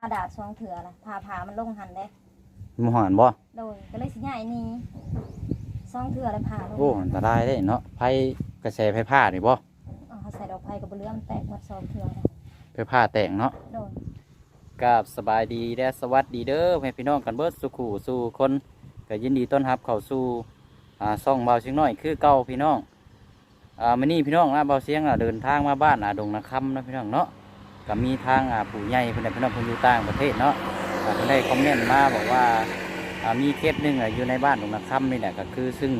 พาดาดสองเถื่อละพาพามันลงหันได้หมหันบ่โดยก็เลยสิใหญ่นี้สองเถื่อเลยพาลงโอ้อันตรายได้เนาะไผกระแสไฟผ้านี่บ่เอาเขาใส่ดอกไผ่กับเรื่องแตกหมดสองเถื่อเลยไฟผ้าแตกเนาะโดยกับสบายดีและสวัสดีเด้อแม่พี่น้องกันเบิดสุขูสู่คนก็ยินดีต้อนรับเข้าสู่อ่าซ่องเบาเสียงน้อยคือเก่าพี่น้องอ่ามื้อนี้พี่น้องนะเบาเสียงอะเดินทางมาบ้านอ่าดงนาคำเนาะพี่น้องเนาะ ก็มีทางผู้ใหญ่เพิ่นน่ะพี่น้องเพิ่นอยู่ต่างประเทศเนาะก็เพิ่นได้คอมเมนต์มาบอกว่ามีเคสหนึงอะอยู่ในบ้านดงนาคำนี่แหละก็คือซึ่ง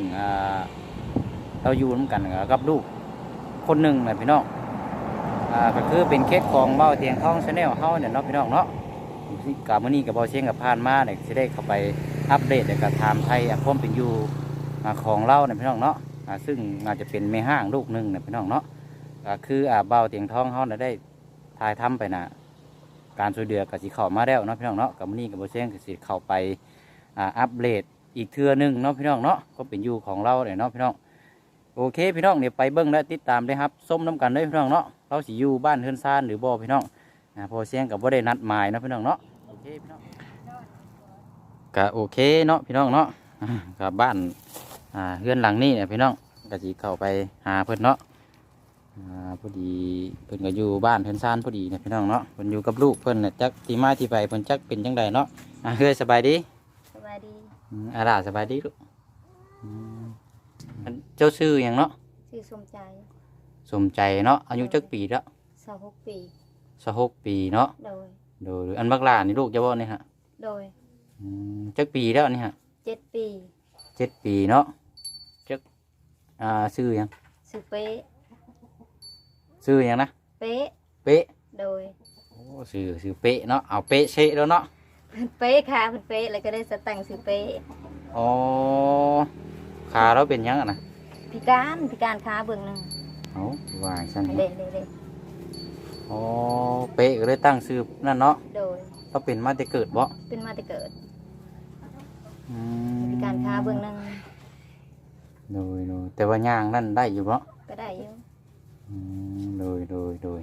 เราอยู่นํกันกับลูกคนหนึ่งน่ะพี่น้องก็คือเป็นเคสของเบ้าเตียงทองชาแนลเฮาเนี่ยเนาะพี่น้องเนาะกับมื้อนี้กับเบาเชียงกับพานมาเนี่ยสิได้เข้าไปอัปเดตและก็ถามไทยอะความเป็นอยู่ของเราเนี่ยพี่น้องเนาะซึ่งอาจจะเป็นแม่ห้างลูกหนึ่งเนี่ยพี่น้องเนาะก็คือเบ้าเตียงทองเฮาเนี่ยได้ ถ่ายทำไปนะการช่วยเหลือก็สิเข้ามาแล้วเนาะพี่น้องเนาะกับมือนี้กับเบเชียงก็สิเข้าไปอ่าอัปเดตอีกเทือนึงเนาะพี่น้องเนาะก็เป็นอยู่ของเราเนี่ยเนาะพี่น้องโอเคพี่น้องเดี๋ยวไปเบิ้งและติดตามเลยครับส้มน้ำกันเลยพี่น้องเนาะเราสิอยู่บ้านเฮือนซานหรือบ่พี่น้องอ่าพอเสียงกับบ่ได้นัดหมายเนาะพี่น้องเนาะโอเคพี่น้องก็โอเคเนาะพี่น้องเนาะกับบ้านอ่าเฮือนหลังนี้เนี่ยพี่น้องก็สิเข้าไปหาเพิ่นเนาะ อ่าพอดีเพิ่นก็อยู่บ้านเฮือนซานพอดีเนี่ยพี่น้องเนาะเพิ่นอยู่กับลูกเพิ่นน่ะจักที่มาที่ไปเพิ่นจักเป็นจังใดเนาะอ่าเฮ้ยสบายดีสบายดีอืมอาล่าสบายดีลูกอืมอันเจ้าชื่อหยังเนาะชื่อสมใจสมใจเนาะอายุจักปีแล้วสาวหกปีสหกปีเนาะโดย โดยอันบักหลานี่ลูกจะบ่นี่ฮะโดยอืมจักปีแล้วนี่ฮะเจ็ดปีเจ็ดปีเนาะจักอ่าชื่อหยังชื่อเป๊ะ ชื่อหยังนะ เป๊ะเป๊ะโดย โอ้ชื่อชื่อเป๊ะเนาะเอาเป๊ะเชะแล้วเนาะเพิ่นเป๊ะค่ะเพิ่นเป๊ะแล้วก็ได้สตังค์ชื่อเป๊ะอ๋อขาเราเป็นหยังอะนะพิการพิการขาเบื้องหนึ่งเอาว่าฉันเละเละเละอ๋อเป๊ะก็เลยตั้งชื่อนั่นเนาะโดย เราเป็นมาแต่เกิดบ่เป็นมาแต่เกิดอืพิการขาเบื้องหนึ่งโดยโดยแต่ว่าย่างนั่นได้อยู่บ่ก็ได้อยู่อืม โดยโดยโดย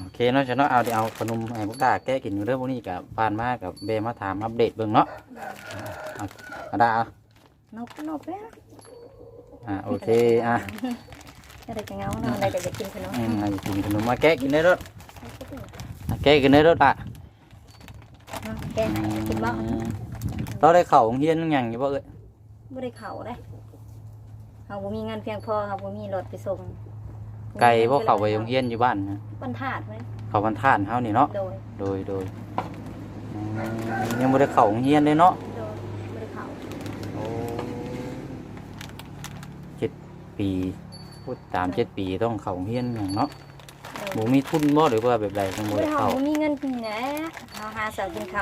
โอเคเนาะฉันเนาะเอาเดี๋ยวเอาขนมให้พวกดาแก้กินเรื่องพวกนี้กับปานมากับเบมาถามอัปเดตเบิ่งเนาะเอาดาเอานกนกเนี่ยอ่าโอเคอะอะไรจะเงาเนาะอะไรก็จะกินขนมอืมเอากินขนมมาแก้กินได้รถแก้กินได้รถอะแกไหนกินบ้างเราได้เข่าโรงเฮียนยังอยู่บ่เอ้ยไม่ได้เข่าได้ เขาบ่มีเงินเพียงพอเขาบ่มีรถไปส่งไก่บ่เข่าไปโรงเฮียนอยู่บ้านนะบรรทัดไหมเขาบรรทานเฮานี่เนาะโดยโดยโดยอืมยังบ่ได้เข่าโรงเฮียนเลยเนาะโดยไม่ได้เข่าโอ้เจ็ดปีพูดตามเจ็ดปีต้องเข่าโรงเฮียนอย่างเนาะโดบ่ยมีทุนบ่หรือว่าแบบใดจังบ่ไม่ได้ได้เข่าเข้าบ่มีเงินกินแหนะเขาหาเสากินค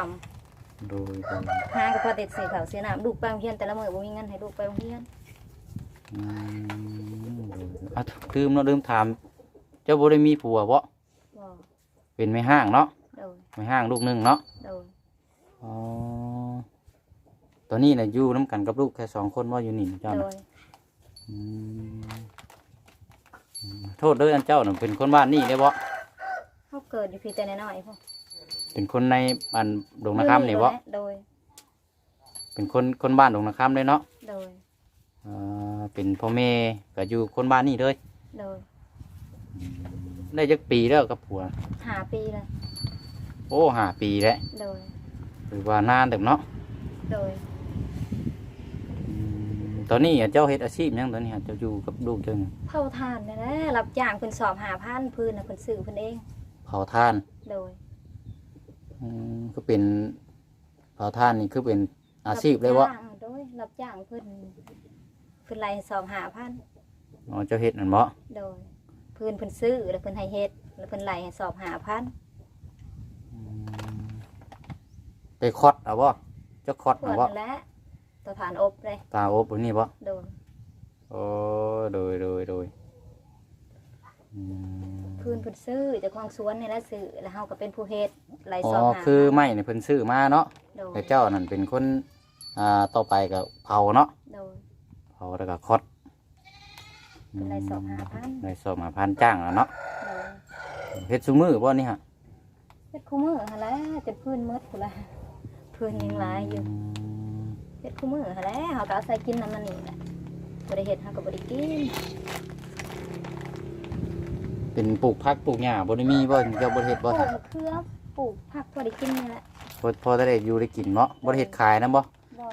โดยโดยำหาก็พอติดสีเขาวเสียน้ำลูกไปโรงเรียนแต่ละมื้อบ่มีเงินให้ลูกไปโรงเรียน อืมอะลืมเนาะลืมถาม เจ้าบ่ได้มีผัวบ่บ่เป็นแม่ห้างเนาะโดยแม่ห้างลูกหนึงเนาะโดยอ๋อตอนนี้น่ะอยู่นํกันกับลูกแค่สองคนบ่อยู่นี่เจ้าโดน่ะยอืมอืมโทษเด้ออันเจ้าน่ะเป็นคนบ้านนี่ได้บ่เขาเกิดอยู่พี่แต่น้อยๆพ่อเป็นคนในบ้านดงนาคำนี่บ่โดยเป็นคนคนบ้านดงนาคำเลยเนาะโดยเอ่อเป็นพ่อแม่ก็อยู่คนบ้านนี่เลยโดยได้จักปีแล้วกับผัว หาปีเลยโอ้ห้าปีแล้วโดยหรือว่านานแต่เนาะโดยอืมตอนนี้เจ้าเฮ็ดอาชีพหยังตอนนี้เจ้าอยู่กับลูกเจ้าเนี่ยเผาทานนี่แหละรับจ้างเพิ่นสอบหาพันพื้นน่ะเพิ่นซื้อเพิ่นเอง เผาทานโดยอืมก็เป็นเผาทานนี่คือเป็นอาชีพเลยวะรับจ้างโดยรับจ้างเพิ่นเพิ่นไล่สอบหาพันอ๋อเจ้าเฮ็ดนั่นบ่โดยเพิ่นเพิ่นซื้อแล้วเพิ่นให้เฮ็ดแล้วเพิ่นไล่ให้สอบหาพันอืมไปคอดเอาบ่เจ้าคอดปวเอาดบ่นั่นแหละตัวฐานอบเลยตาโอบนี่บ่โดยโอ้โดยโดยโดยอืมเพิ่นเพิ่นซื้อเจ้าของสวนนี่แหละซื้อแล้วเฮาก็เป็นผู้เฮ็ดไล่อ๋อสอบหาคือไม้นี่เพิ่นซื้อมาเนาะโดยแต่เจ้านั่นเป็นคนอ่าต่อไปก็เผาเนาะโดย เผาแล้วก็คอดเป็นไรสอบหาพันได้สอบหาพันจ้างแล้วเนาะโดยเฮ็ดซุมือบ่นี่ฮะเฮ็ดคู่มือหั่นแหละจนพื้นหมดพุ่นล่ะพื้นยังหลายอยู่เฮ็ดคู่มือหั่นแหละเฮาก็เอาใส่กินน้ำมันนี่แหละบ่ได้เฮ็ดเฮาก็บ่ได้กิน เป็นปลูกผักปลูกหญ้าบ่ได้มีบ่เจ้าบ่ได้เฮ็ดปบ่ลูกท่านมะเขือปลูกผักพอได้กินนี่แหละพอพอจะได้อยู่ได้กินเนาะบ่ได้เฮ็ดขายนํบ่บ่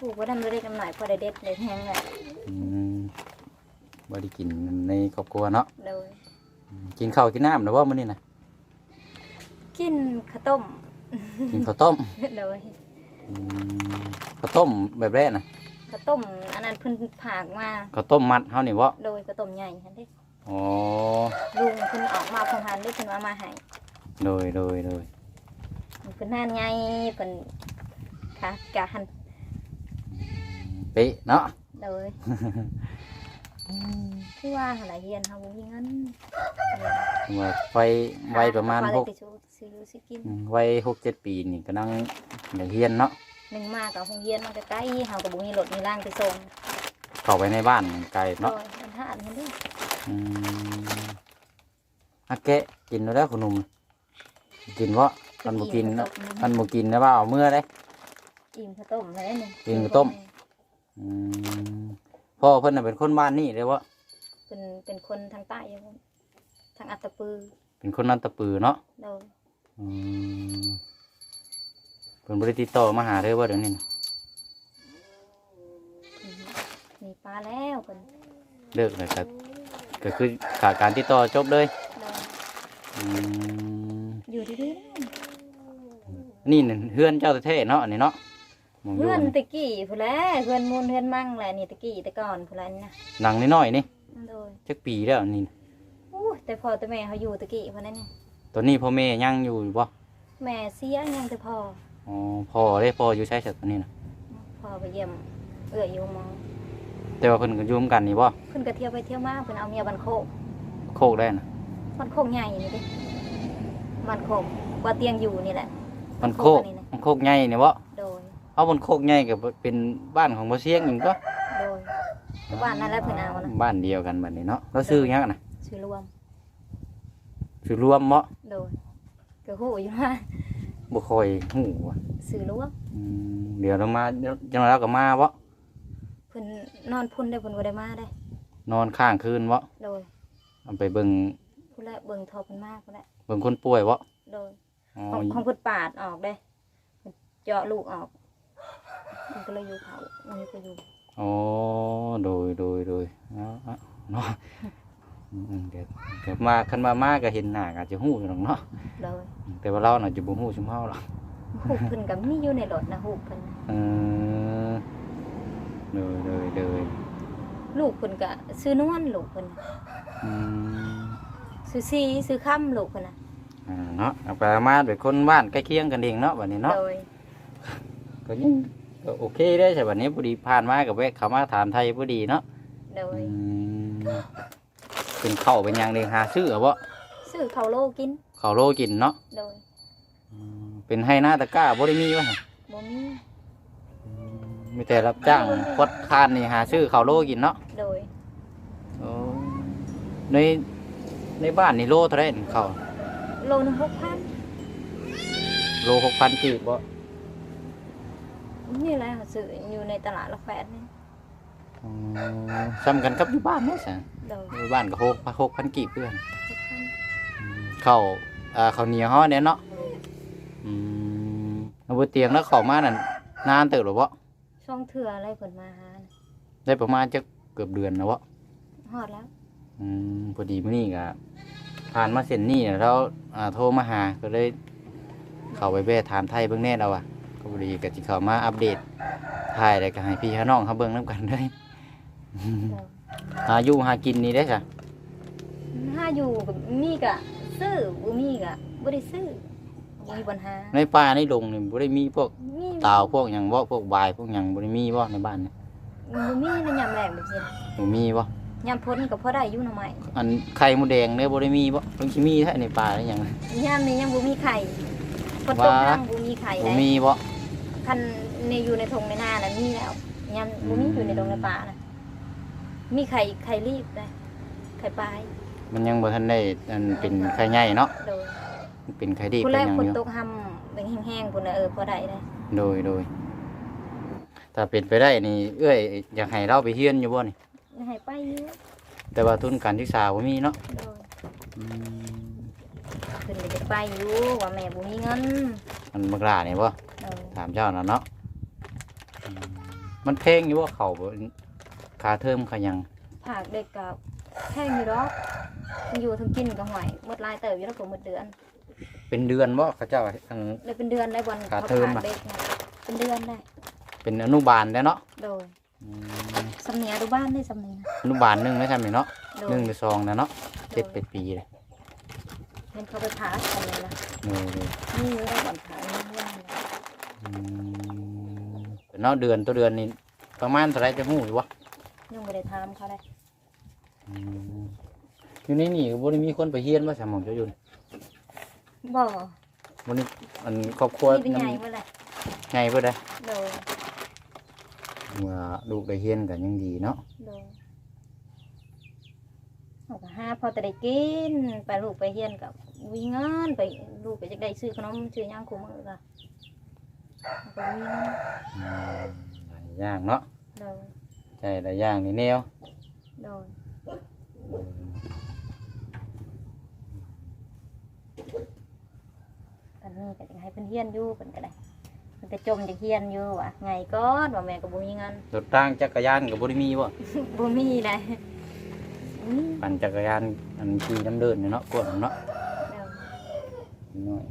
ปลูกไว้ทำเล็กๆน้ำหน่อยพอได้เด็ดได้แห้งเลยอืมบ่ได้กินในครอบครัวเนาะเลยกินข้าวกินน้ำนะบ่มื้อนี้น่ะกินข้าวต้ม กินข้าวต้มเลยอืมข้าวต้มแบบแรกน่ะข้าวต้มอันนั้นเพิ่นผากมาข้าวต้มมัดเฮานี่บ่โดยข้าวต้มใหญ่หั่นเด้อ๋อลุงเพิ่นออกมาพงหันได้เพิ่นว่ามาให้โดยโดยโดยเพิ่นนานใหญ่เพิ่นค่ะกะหัน เป๊ะเนาะเลยคือว่าหั่นล่ะเฮียนเฮาบ่มีเงินว่าไฟไวประมาณหหกกซื้ออยู่สิกินอืมวัยหกเจ็ดปีนี่ก็นั่งอยากเฮียนเนาะหนึ่งมากับโรงเรียนมันก็ใกล้เฮาก็บ่มีรถมีร่างไปส่งเข้าไปในบ้านไกลเนาะโดยมันหาอันนั้นเด้ออืมอาแกะกินแล้วขนมกินวะมันบ่กินข้าวมัต้นบ่กินนะว่าเอาเมื่อได้อิ่มข้าวต้มอะไรนี่อิ่มข้าวต้ม อืมพ่อเพิ่นน่ะเป็นคนบ้านนี่เลยวะเป็นเป็นคนทางใต้อยู่พุ่นทางอัตตปือเป็นคนนันตะปือเนาะโดยอืมเพิ่นบ่ได้ติดต่อมาหาเลยว่าเดี๋ยวนี้น่ะมีปลาแล้วเป็นเลิกเลยก็ก็คือขาดการติดต่อจบเลยโดยอืมอยู่ดีนี่น่ะเฮือนเจ้าแท้ๆเนาะอันนี้เนาะห มองๆอยู่เพื่อนนี่ตะกี้ผู้นแหล้วเพื่อนมูลเพื่อนมั่งแหละนี่ตะกี้แต่ก่อนผู้นแหล้วนี่นะหนังน้อยๆนี่โดยจักปีแล้วนี่อู้แต่พ่อแต่แม่เขาอยู่ตะกี้ผู้นั้นนี่ตอนนี้พ่อแม่ยังอยู่บ่แม่เสียยังแต่พ่ออ๋อพ่อได้พ่ออยู่ใช้สัตว์ตัวนี้นะพ่อไปเยี่ยมเอื้ออยู่หมองแต่ว่าเพิ่นก็อยู่ร่วมกันนี่บ่เพิ่นก็เที่ยวไปเที่ยวมาเพิ่นเอาเมียบันโคกโคกได้นะบันโคกใหญ่นี่เดิบันโคกกว่าเตียงอยู่นี่แหละมันโคกอันนี้นะมันโคกใหญ่นี่บ่โดย เอาบนโคกใหญ่ก็เป็นบ้านของบ่เสียงอีกก็โดยบ้านนั่นแหละเพิ่นเอานะบ้านเดียวกันบัดนี้เนาะแล้วซื้อหยังน่ะชื่อรวมซื้อรวมบ่โดยก็ฮู้อยู่ว่าบ่ค่อยฮู้ว่ะชื่อรวมอืมเดี๋ยวเรามาเดี๋ยวจังเราก็มาบ่เพิ่นนอนพุ่นได้เพิ่นบ่ได้มาได้ นอนข้างคืนบ่โดยเอาไปเบิ่งพุ่นละเบิ่งทอเพิ่นมาพุ่นละเบิ่งคนป่วยบ่โดยอ๋อของของเพิ่นปาดออกได้เพิ่นเจาะลูกออก มันก็เลยอยู่เขามันก็อยู่อ๋อโดยโดยโดยเอาเอาเนาะอืมเดี๋ยวเดี๋ยวมาคันมามาก็เห็นหน้าก็อาจจะฮู้อยู่หรอกเนาะโดยแต่ว่าเราน่ะจะบ่ฮู้ชุมเฮาหรอกฮูกเพิ่นก็มีอยู่ในรถนะฮูกเพิ่นน่ะเออเลยเลยเลยลูกเพิ่นก็ซื้อนวลลูกเพิ่นน่ะอืมซื้อซีซื้อค่ำลูกเพิ่นน่ะอ่าเนาะเอาไปเอามาเป็นคนบ้านใกล้เคียงกันเองเนาะบัดนี้เนาะโดยก็ยัง ก็โอเคได้ใช่บัดนี้พอดีผ่านมากับแวะเข้ามาถามไทยพอดีเนาะโดยอืมเป็นข้าวเป็นหยังเด้หาซื้อเอาบ่ซื้อข้าวโลกิน ข้าวโลกินเนาะโดยอืมเป็นให้หน้าตะกร้าบ่ได้มีวะบ่มีมีแต่รับจ้างพดคานนี่หาซื้อข้าวโลกินเนาะโดยโอ้ในในบ้านนี่โลเท่าไหร่นี่ข้าวโลหนึงหกพันโลหกพันกีบบ่ นี่แหละซื้ออยู่ในตลาดละแฟดนี่อ๋อซ้ำกันกับอยู่บ้านเนาะสะโดยอยู่บ้านก็หกหกพันกีบเพื่อนหกพันเข้าวอ่าข้าวเหนียวห่อเนี่ยเนาะอืมเอาบนเตียงแล้วเข้ามานั่นนานเติบหรือวะช่องเถื่ออะไรเพิ่นมาหาน่ะได้ประมาณจะเกือบเดือนแล้ววะฮอดแล้ว อืมพอดีมื้อนี้ก็ผ่านมาเส้นนี้เนี่ยแล้วอ่าโทรมาหาก็เลยเข้าไปแวะถามไทยเบิ่งแน่แล้วอะ ก็พอดีก็สิเข้ามาอัปเดตถ่ายแล้วก็ให้พี่ให้น้องเขาเบิ่งนํกันเลยโดยหาอยู่หากินนี่ได้อจ้ะถ้าอยู่กับมีกะซื้อบ่มีกะบ่ได้ซื้อบ่มีปัญหาในป่าในดงนี่บ่ได้มีพวกมีเต่าพวกหยังบ่พวกบายพวกหยังบ่ได้มีบ่ในบ้านนี่บ่มีในยามแรงแบบนี้นะบ่มีบ่ยามพ้นก็พอได้อยู่หน่อไม้อันไข่มดแดงเนี่ยบ่ได้มีบ่เพิ่งสิมีแท้ในป่าได้หยังยามนี้ยังบ่มีไข่ฝนตกว่ายังบ่มีไข่บ่ได้มีบ่ คันในอยู่ในทงในนาน่ะมีแล้วยามบ่มีอยู่ในดงในป่าน่ะมีไข่ไข่รีบได้ไข่ปลายมันยังบ่ทันได้อันเป็นไข่ใหญ่เนาะโดยเป็นไข้ดีผู้เป็แรนกหยังฝนอยู่ตกห่ำเป็นแห้งๆพุ่นน่ะเออพอได้เลยโดยโดยถ้าเป็นไปได้นี่เอ้ยอยากให้เราไปเฮียนอยู่บ่นี่ให้ไปอยู่แต่ว่าทุนการศึกษาบ่มีเนาะโดยอืมเพิ่นก็จะไปอยู่ว่าแม่บ่มีเงินมันบักหลานี่บ่ โดยถามเจ้าน่ะเนาะอืมมันเพงอยู่ว่าเขาบ่ค่าเทอมเขายังผากเด็กกับแห้งอยู่ดอกมันอยู่ทั้งกินกับหอยหมดลายเติบอยู่แล้วก็หมดเดือนเป็นเดือนบ่เขาเจ้าอัน เลยเป็นเดือนได้บอลขาเขาเทอมผากอะเด็กนะเป็นเดือนได้เป็นอนุบาลได้เนาะโดยอืมสำเนียงดูบ้านได้สำเนียงอนุบาลหนึงไม่ใช่ไหมเนาะโดหนึ่ยงหรือสองนะเนาะเจ็ดเป็ดปีเลยเห็นเขาไปผากันเลยนะโดยโดยนี่อยู่ได้บอลผานี่ว่างนะอืม เนาะเดือนตัวเดือนนี่ประมาณเท่าไหรจะหูอยู่วะยังไม่ได้ทำเขาเลยอืมอยู่ในนี่บ่ได้มีคนไปเฮียนว่าสมองเจ้าอยู่นี่บ่บ่ได้อันครอบครัวนี่เป็นใหญ่เมื่อไหร่ไงเพิ่นได้โดยว่าลูกได้เฮียนกันยังดีเนาะโดยเอาก็ห้าพอแต่ได้กินไปลูกไปเฮียนกับวิ่งเงินไปลูกไปจะได้ซื้อขนมซื้อย่างคู่มือก็ เอาก็วิ่งอืมหลายอย่างเนาะโดยใช่หลายอย่างนี่แนวโดยอืมตอนนี้ก็จะให้เพิ่นเฮียนอยู่เพิ่นก็ได้เพิ่นก็จมจะเฮียนอยู่ว่ะไงก้อนว่าแม่ก็บ่มีเงิน รถทางจักรยานก็บ่ได้มีบ่บ่มีได้อืมปั่นจักรยานอันขี่น้ำเดินเนี่ยเนาะกวดเนาะเดี๋ยวน้อย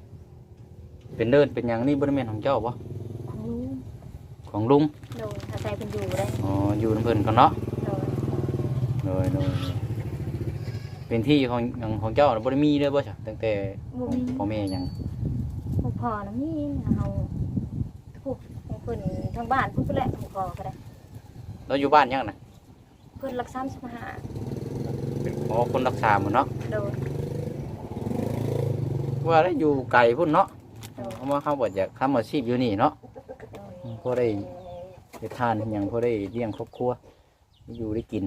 เป็นเดินเป็นอย่างนี้บริเวณของเจ้าปะของลุงของลุงโดยอาศัยเพิ่นอยู่ได้อ๋ออยู่น้ำเพิ่นกันเนาะโดยโดยโดยเป็นที่ของของของเจ้าน่ะบริมีเลยบ่ใช่ตั้งแต่บ่ของมีพ่อแม่ยังบ่พอนะมีเฮาทุกของเพิ่นทางบ้านเพิ่นก็แหละบ่พอก็ได้เราอยู่บ้านยังน่ะเพิ่นรักษาสิมาหาเป็นอ๋อคนรักษาหมดเนาะโดยว่าได้อยู่ไกลพุ่นเนาะโดย เพราะว่าเขาบอกจะทำอาชีพอยู่นี่เนาะโดยพอได้ได้ทานอหย่างพอได้เลี้ยงครอบครัว อยู่ได้กิน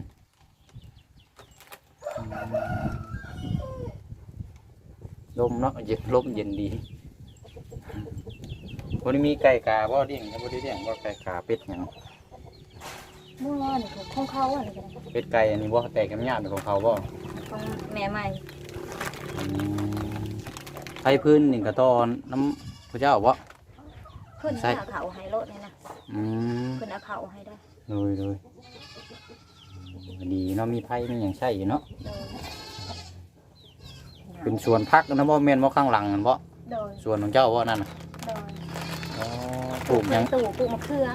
อืมลมเนาะเย็นลมเย็นดีบ่ได้มีไก่กาบ่เลี้ยงบ่ได้เลี้ยงบ่ไก่กาเป็ดหยังเมื่อวานนี่ก็ของเขาอันนี้ก็ได้เป็ดไก่อันนี้บ่แตกกันยากเป็นของเขาบ่ของแม่ใหม่อืม ไผพื้นนี่ก็ตอนน้ำพระเจ้าบ่เพิ่นใช่ เอาเขาให้รถนี่นะอืมเพิ่นเอาเขาให้ได้เลยเลยดีเนาะมีไผมีหยังใช้อยู่เนาะโดยเป็นสวนพักนะบ่แม่นบ่ข้างหลังนั่นบ่โดยสวนของเจ้าบ่นั่นน่ะโดยอ๋อปลูกหยังตู่ปลูกมะเขือ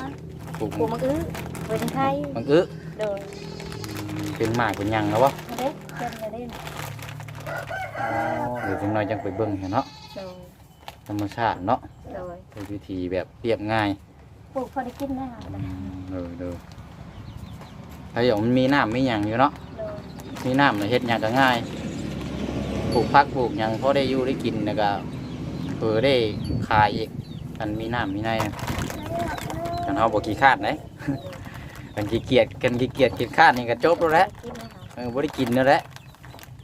ปลูกปลูกมะอื้อไว้ทางไทยมังอึโดยเป็นหมากเป็นหยังแล้วบ่มาเด้เพิ่นมาเด้อ๋อ เดี๋ยวจังน้อยจังไปเบิ่งเห็นเนาะโดยธรรมชาติเนาะโดยเป็นวิธีแบบเรียบง่ายปลูกพอได้กินได้อืมเออเด้อถ้าอย่างมันมีน้ำมีหยังอยู่เนาะ โดยมีน้ำน่ะเฮ็ดหยังก็ง่าย ปลูกผักปลูกหยังพอได้อยู่ได้กินแล้วก็เพื่อได้ขายอีกกันมีน้ำมีในกันเฮาบ่ขี้คร้าดไหนกันขี้เกียจกันขี้เกียจขี้คร้าดนี่ก็จบแล้วแหละกินนะคะเออบ่ได้กินแล้วแหละ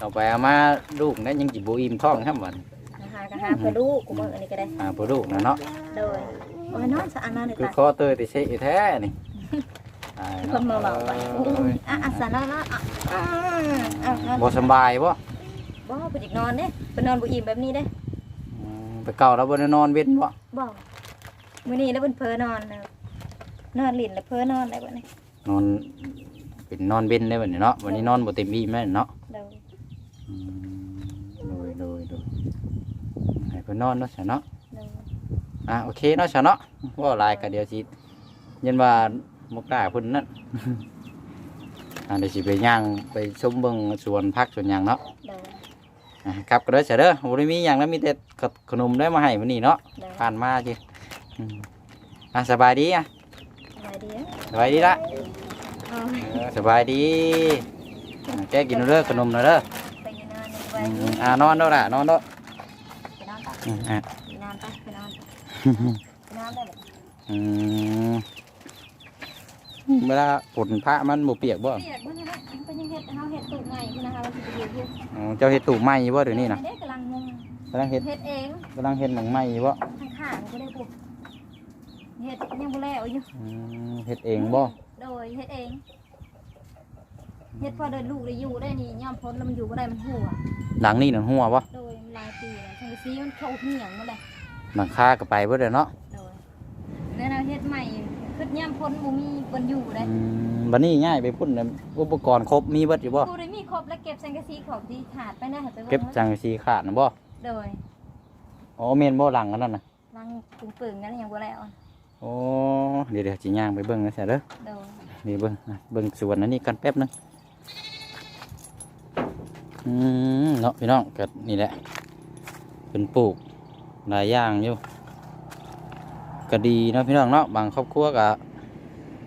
ต่อไปเอามาลูกนั้นยังกินบ่อิ่มท้องครับบัดหาก็หาเพื่อลูกกูมืออันนี้ก็ได้อ่าบ่ลูกนะเนาะโดยโอ้ยน้อยสะอาดนั่นเลยคือตาคอเตยติเสยแท้นี่ตายคเนาะนมาบอกไปเอ้ยอะอะสะอาดนะอะอะอะอะบ่สำบายบ่บ่ไปจิกนอนเด้ไปนอนบ่อิ่มแบบนี้เด้อืมไปเก่าแล้วบ่ได้นอนเว้นบ่บ่มื้อนี้แล้วเพิ่นเพ้อนอนแล้วนอนลิ้นแล้วเพ้อนอนได้บ่นี่นอนเป็นนอนเว้นได้บัดนี้เนาะวันนี้นอนบ่เต็มอิ่มแม่นเนาะ โดยอืมโดยโดยโดยให้เพิ่นนอนเนาะซะเนาะโดยอะโอเคเนาะซะเนาะเว่าหลายก็เดี๋ยวสิยันว่าบ่กล้าเพิ่นนั่นอ่าเดี๋ยวสิไปย่างไปชมเบิ่งสวนผักสวนหยังเนาะโดยอะครับก็เด้อเสยเด้อบ่ได้มีหยังแล้วมีแต่ขนมได้มาให้มื้อนี้เนาะโดยผ่านมาจิอืมอะสบายดีอะสบายดีเด้อสบายดีละ โอ้ย เออสบายดีอะแกกินเด้อขนมหน่อยเด้อ ไปอยู่นอนนี่ไปอือยู่มอ่านอนเด้อล่ะนอนเด้อไปนอนไปอืมอะไปนอนไปไปนอนไปนอนได้เลยอืมเวลาฝนพระมันบ่เปียกบ่เปียกเบิ่งนะมันเป็นยังเฮ็ดเฮาเฮ็ดตูดใหม่พุ่นนะคะว่าสิไปอยู่เฮ็ดอ๋อเจ้าเฮ็ดตู้ไม้บ่เดี๋ยวนี้น่ะเด้กำลังงงกำลังเฮ็ดเฮ็ดเองกำลังเฮ็ดหนังไม้อยู่บ่ข้างๆก็ได้ปุ๊บเฮ็ดยังบ่แล้วอยู่อืมเฮ็ดเองบ่โดยเฮ็ดเอง เฮ็ดพอเดินลูกได้อยู่ได้นี่ย่อมพ้นแล้วมันอยู่บ่ได้มันหัวหลังนี่นั่นหัวบ่โดยมันหลายปีแล้วสังกะสีมันเข้าเหนียงหมาเลยหลังคาก็ไปเบิดแล้วเนาะโดยแล้วเราเฮ็ดใหม่คือย่อมพ้นบ่มีคนอยู่ได้อืมบัดนี้ง่ายไปพุ่นน่ะอุปกรณ์ครบมีเบิดอยู่บ่กูได้มีครบแล้วเก็บสังกะสีของที่ขาดไปนะไปเก็บจังสีขาดนะบ่โดยอ๋อเมนบ่หลังอันนั้นน่ะลังปึงปึงๆนั่นยังบ่แล้วโอ้เดี๋ยวเดี๋ยวสิย่างไปเบิ่งนะเสียเด้อโดยนี่เบิ่งอะเบิ่งสวนอันนี้กันแป๊บหนึงอืม เนาะพี่น้องก็นี่แหละ เป็นปลูกหลายอย่างอยู่ก็ดีเนาะพี่น้องเนาะบางครอบครัวก็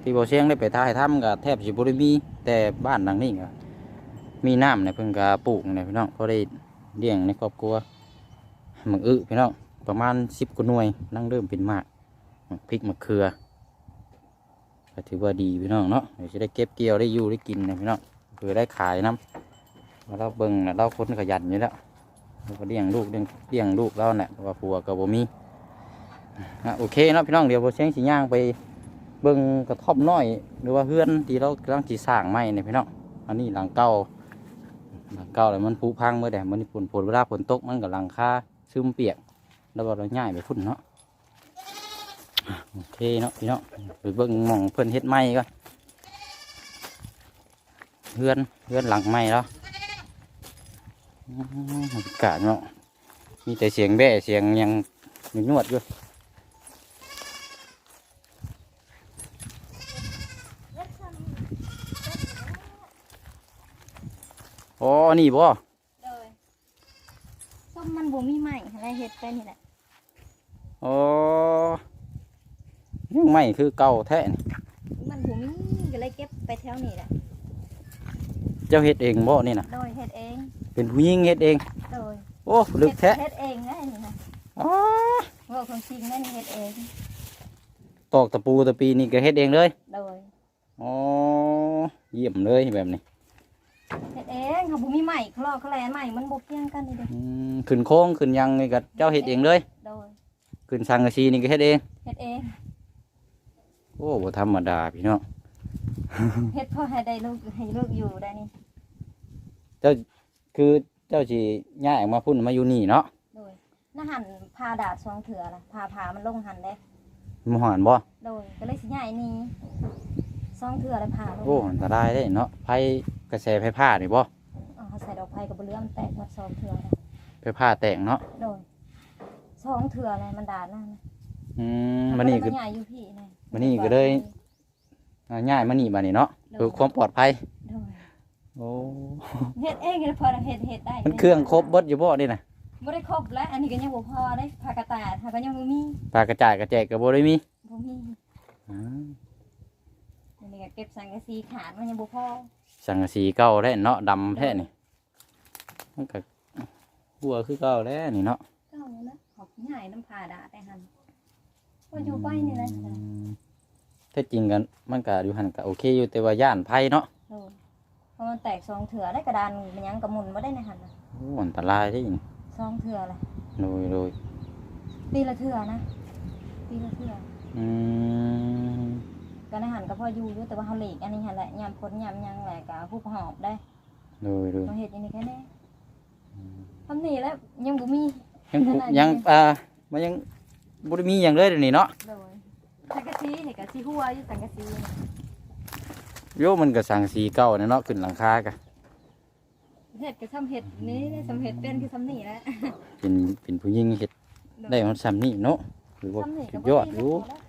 ที่บ่เชียงได้ไปถ่ายทำก็แทบสิบ่ได้มีแต่บ้านหลังนี้ก็มีน้ำเนี่ยเพิ่นก็ปลูกเนี่ยพี่น้องพอได้เลี้ยงในครอบครัวมักอึพี่น้องประมาณ10กว่าหน่วยนั่งเริ่มเป็นหมากพริกมักเขือก็ถือว่าดีพี่น้องเนาะเดี๋ยวจะได้เก็บเกี่ยวได้อยู่ได้กินนะพี่น้องเพื่อได้ขายน้ำ เราเบิ่งเราคนขยันอยู่แล้วเราก็เลี้ยงลูกเลี้ยงเลี้ยงลูกเราเนี่ยว่าผัวกับบ่มีอะโอเคเนาะพี่น้องเดี๋ยวโบเชียงสีย่างไปเบิ่งกระท่อมน้อย หรือว่าเฮือนที่เรากำลังจีสร้างใหม่เนี่ยพี่น้องอันนี้หลังเก่าหลังเก่าแล้วมันผุพังเมื่อใดมันฝนฝนเวลาฝนตกมันกับหลังคาซึมเปียกแล้วเราง่ายไปพุ่นเนาะโอเคเนาะพี่เนาะไปเบิ่งมองเพิ่อนเฮ็ดไม้ก่อนเฮือนเฮือนหลังไม้แล้ว กาศเนาะ มีแต่เสียงแบ่เสียงหยังนวดอยู่อ๋อ นี่บ่โดยส้มมันบ่มีใหม่อะไรเฮ็ดไปนี่แหละอ๋อยังไม่คือเก่าแท้นี่มันบ่มีก็เลยเก็บไปแถวนี้แหละ เจ้าเฮ็ดเองบ่นี่น่ะโดยเฮ็ดเอง เป็นผู้หญิงเฮ็ดเอง โดยโอ้ลึกแท้เฮ็ดเองนะนี่นะอ๋อว่าความจริงนั่นเฮ็ดเองตอกตะปูตะปีนี่ก็เฮ็ดเองเลย โดยอ๋อเยี่ยมเลยแบบนี้เฮ็ดเองเขาบ่มีใหม่คลอกเขาแลใหม่มันบ่เกี่ยงกันนี่เด้ออืมขึ้นโค้งขึ้นหยังนี่ก็เจ้าเฮ็ดเองเลย โดยขึ้นสังกะสีนี่ก็เฮ็ดเอง เฮ็ดเองโอ้บ่ธรรมดาพี่น้องเฮ็ดพอให้ได้ลูกให้ลูกอยู่ได้นี่ คือเจ้าสิย้ายออกมาพุ่นมาอยู่นี่เนาะโดยน่าหันพาดาดสองเถื่อละพาพามันลงหันได้บ่หอนบ่โดยก็เลยสิย้ายหนี่สองเถื่อเลยพาลงโอ้อันตรายได้เนาะไผกระแสไฟฟ้านี่บ่เอาเขาใส่ดอกไผ่กับเรือมันแตกหมดสองเถื่อเลยไฟฟ้าแตกเนาะโดยสองเถื่อเลยมันดาดนั่นนะอืมมันนี่คือใหญ่อยู่พี่นะมื้อนี้ก็เลย อ่าย้ายมานี่บัดนี้เนาะเพื่อความปลอดภัย โดยโอ้เฮ็ดเองเลยพอเฮ็ดเฮ็ดได้มันเครื่องครบเบิดอยู่บ่นี่น่ะบ่ได้ครบแล้ว อันนี้ก็ยังบ่พอได้พากระต่ายพาก็ยังบ่มีปลากระจายกระแจกก็บ่ได้มีบ่มีอ่าอันนี้ก็เก็บสังกะสีขาดมันยังบ่พอสังกะสีเก่าแท้เนาะดำแท้นี่มันก็หัวคือเก่าแล้วนี่เนาะเก้าแล้วนะขอบใหญ่น้ำพาดาแต่หันก็อยู่ไปนี่แหละอืมแท้จริงกันมันก็อยู่หันก็โอเคอยู่แต่ว่าย่านภัยเนาะโดย เพราะมันแตกสองเถื่อได้กระดานมันยังกระมุนบ่ได้ในหันน่ะโอ้อันตรายเด้นี่สองเถื่อเลยโดยโดยปีละเถื่อนะปีละเถื่ออืมก็ในหันก็พออยู่อยู่แต่ว่าเฮาหลีกอันนี้หั่นแหละยามพ้นยามหยังแหละก็ผู้หอบได้โดยโดยมาเฮ็ดอันนี้แค่นี้ทำนี่แล้วยังบ่มียังบ่ยังอ่ามันยังบ่ได้มีหยังเลยเดี๋ยวนี้เนาะโดยสังกะสีเห็นกะสีหัวอยู่สังกะสี โยมันก็สังสีเก่าเนี่ยเนาะขึ้นหลังคากะเฮ็ดก็ทำเฮ็ดนี่ทำเฮ็ดเป็นคือทำนี่แหละเป็นเป็นผู้หญิงเฮ็ดได้มันซ้ำนี่เนาะหรือว่าทำนี่สุก็ดบ่ยอดดีอยู่แล้ว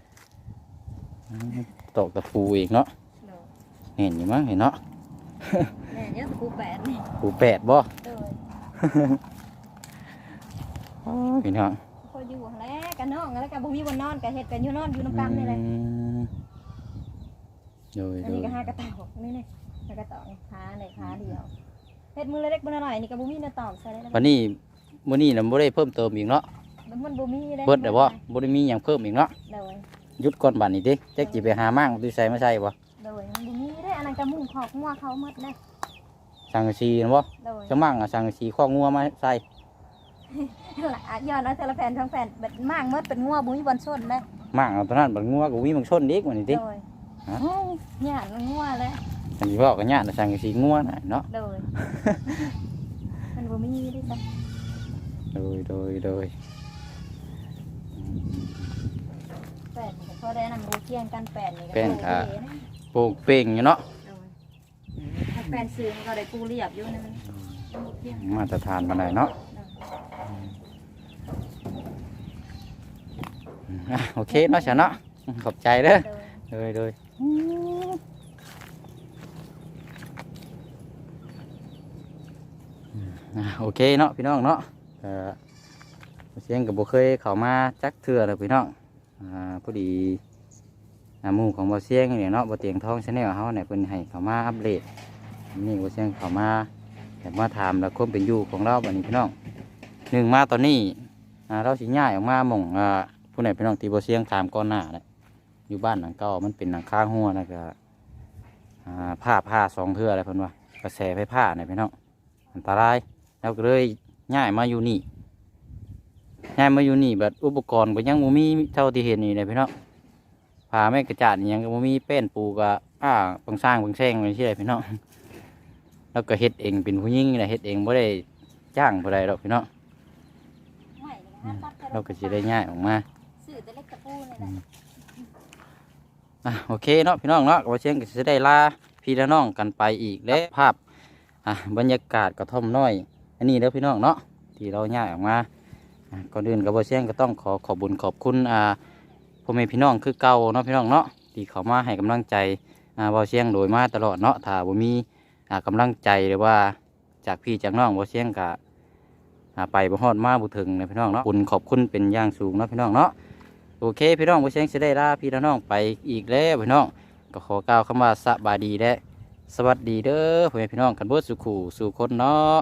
อืมตอกตะปูอีกเนาะโดยเห็นอยู่มั้งเห็นเนาะแม่เนี่ยสกูแปดนี่ปูแปดบ่โดยเห็นเนาะพออยู่แล้วกันน้องแล้วก็บ่มีบนนอนก็เฮ็ดกันอยู่นอนอยู่น้ำกันนี่แหละอืม โดยอันโดนี้ยก็หากระตอกนี่นี่หากระตอกขาในขาเดียวเฮ็ดมือเล็กๆบ่น้อยนี่ก็บ่มีหน้าตอกใส่ได้แล้ววันนี้มื้อนี้น่ะบ่ได้เพิ่มเติมอีกเนาะมันบ่มีได้เบิดได้บ่บ่ได้มีหยังเพิ่มอีกเนาะโดยหยุดก่อนบัดนี้ติจักสิไปหามั่งที่ใส่มาใส่บ่โดยมันบ่มีได้อันนั้นก็มุ่งขอกงัวเขาหมดได้สังกะสีนั่นบ่โดยจะมั่งอะสังกะสีข้องัวมาใส่ละย้อนเอาแต่ละแผ่นทั้งแผ่นแบบมากเมื่อเป็นงัวบุ้ยบอลชนได้มากเอาตอนนั้นบัดงัวก็มีบางชนเด็กว่านี่ติโดยอ้าว หยาดงัวเลยอันนี้บอกกันญาติสั่งสีงัวน่ะเนาะโดยมันบ่มีด้วยซ้โดยโดยโดยำแผ่นนี่ก็พอได้นำบูเคียงกันแผ่นนี่ก็เป็นโออ่าเคนะโป่งเป่งอยู่เนาะโดยถ้าแผ่นซื้อมันก็ได้ปูเรียบอยู่นะมันบูเคียงมาตรฐานปานใดเนาะอะโอเคเนาะฉันเนาะขอบใจเด้อ โดย โดยโดยโอเคเนาะพี่น้องเนาะเอ่อเสียงกับบเคยเข้ามาจักเทื่อเลยพี่น้องอพอดีหมู่ของบ่เสียงเนี่ยเนาะบ่เตียงทองชาแนลเฮาเนี่ยเพิ่นให้เข้ามาอัปเดตนี่บ่เสียงเข้ามาแต่มาถามแล้วความเป็นอยู่ของเราบัดนี้พี่น้องหนึ่งมาตอนนี้เราสิย้ายออกมาหม่องผู้ใดพี่น้องที่บ่เสียงถามก่อนหน้าแหละ อยู่บ้านหลังเก่ามันเป็นหลังคาหัวนะก็อ่าผ้าผ้าสองเทื่ออะไรเพิ่นว่ากระแสไฟผ้าเนี่ยพี่น้องอันตรายแล้วก็เลยย้ายมาอยู่นี่ย้ายมาอยู่นี่แบบอุปกรณ์ก็ยังบ่มีเท่าที่เห็นนี่เลยพี่น้องผ้าไม่กระจาดนี่ยังก็บ่มีแป้นปูก็อ้าบางสร้างบางแซงไปที่ใดพี่น้องแล้วก็เฮ็ดเองเป็นผู้หญิงนี่แหละเฮ็ดเองบ่ได้จ้างบ่ได้ดอกพี่น้องไม่นี่นะตัดแต่ละเราก็สิได้ย้ายออกมาซื้ อะโอเคเนาะพี่น้องเนาะว่าเชียงก็จะได้ลาพี่และน้องกันไปอีกและภาพอะบรรยากาศกระท่อมน้อย อันนี้เด้อพี่น้องเนาะที่เราย้ายออกมาก่อนอื่นกับว่าเชียงก็ต้องขอขอบบุญขอบคุณอ่าพ่อแม่พี่น้องคือเก่าเนาะพี่น้องเนาะที่เขามาให้กำลังใจอ่าบ่เชียงโดยมาตลอดเนาะถ้าบ่มีอ่ากำลังใจหรือว่าจากพี่จากน้องบ่เชียงก็ไปบ่ฮอดมาบ่ถึงนะพี่น้องเนาะบุญขอบคุณเป็นอย่างสูงเนาะพี่น้องเนาะ โอเคพี่น้องผู้เชียงจะได้ลาพี่น้องไปอีกแล้วพี่น้องก็ขอกล่าวคำว่าสบายดีและสวัสดีเด้อพ่อแม่พี่น้องกันเบิดสุขูสู่คนเนาะ